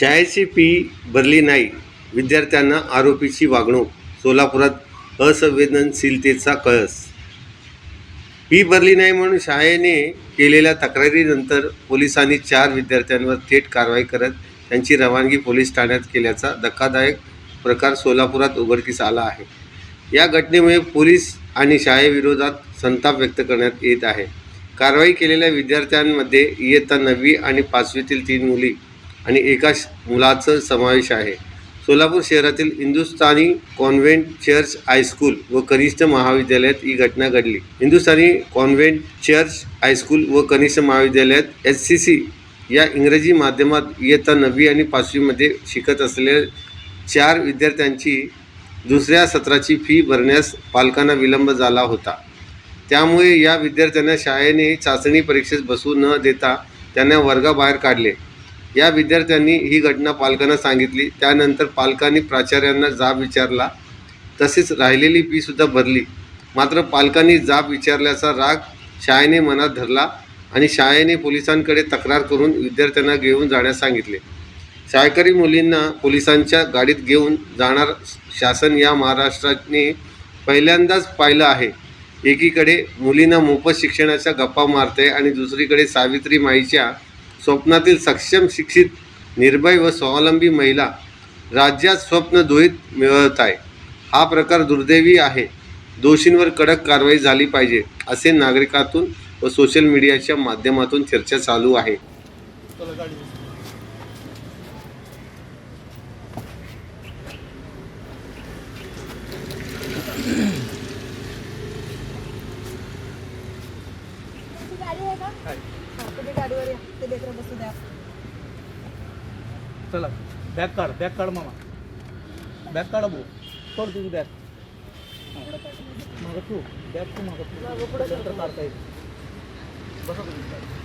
शाळेची फी भरली नाही. विद्यार्थ्यांना आरोपीची वागणूक सोलापुरात असंवेदनशीलतेचा कळस. फी भरली नाही म्हणून शाळेने केलेल्या तक्रारीनंतर पोलिसांनी चार विद्यार्थ्यांवर थेट कारवाई करत त्यांची रवानगी पोलीस ठाण्यात केल्याचा धक्कादायक प्रकार सोलापुरात उघडकीस आला आहे. या घटनेमुळे पोलीस आणि शाळेविरोधात संताप व्यक्त करण्यात येत आहे. कारवाई केलेल्या विद्यार्थ्यांमध्ये इयत्ता नववी आणि पाचवीतील तीन मुली आणि एका मुलाचं मुलाचा समावेश आहे. सोलापूर शहरातील हिंदुस्थानी कॉन्व्हेंट चर्च हायस्कूल व कनिष्ठ महाविद्यालयात ही घटना घडली. हिंदुस्थानी कॉन्व्हेंट चर्च हायस्कूल व कनिष्ठ महाविद्यालयात एच सी सी या इंग्रजी माध्यमात इयत्ता नववी आणि पाचवीमध्ये शिकत असलेल्या चार विद्यार्थ्यांची दुसऱ्या सत्राची फी भरण्यास पालकांना विलंब झाला होता. त्यामुळे या विद्यार्थ्यांना शाळेने चाचणी परीक्षेस बसू न देता त्यांना वर्गाबाहेर काढले. या विद्यार्थ्यांनी ही घटना पालकांना सांगितली. त्यानंतर पालकांनी प्राचार्यांना जाब विचारला. तसेच राहिलेली फीसुद्धा भरली. मात्र पालकांनी जाब विचारल्याचा राग शाळेने मनात धरला आणि शाळेने पोलिसांकडे तक्रार करून विद्यार्थ्यांना घेऊन जाण्यास सांगितले. शाळकरी मुलींना पोलिसांच्या गाडीत घेऊन जाणार शासन या महाराष्ट्राने पहिल्यांदाच पाहिलं आहे. एकीकडे मुलींना मोफत शिक्षणाच्या गप्पा मारते आणि दुसरीकडे सावित्री माईच्या स्वप्नातील सक्षम शिक्षित निर्भय व स्वावलंबी महिला राज्यात स्वप्न दुहित मिळवत आहे. हा प्रकार दुर्दैवी आहे. दोषींवर कडक कारवाई झाली पाहिजे असे नागरिकातून व सोशल मीडियाच्या माध्यमातून चर्चा चालू आहे. गाडी आहे का? हा, तुम्ही गाडीवर या. ते लेकरं बसू द्या. चला बॅग काढ बॅग काढ मामा. बॅग काढ भाऊ. सोड तुझी बॅग. मागं तू बॅग तू मागं तू नंतर काढता येईल? बसा तुम्ही.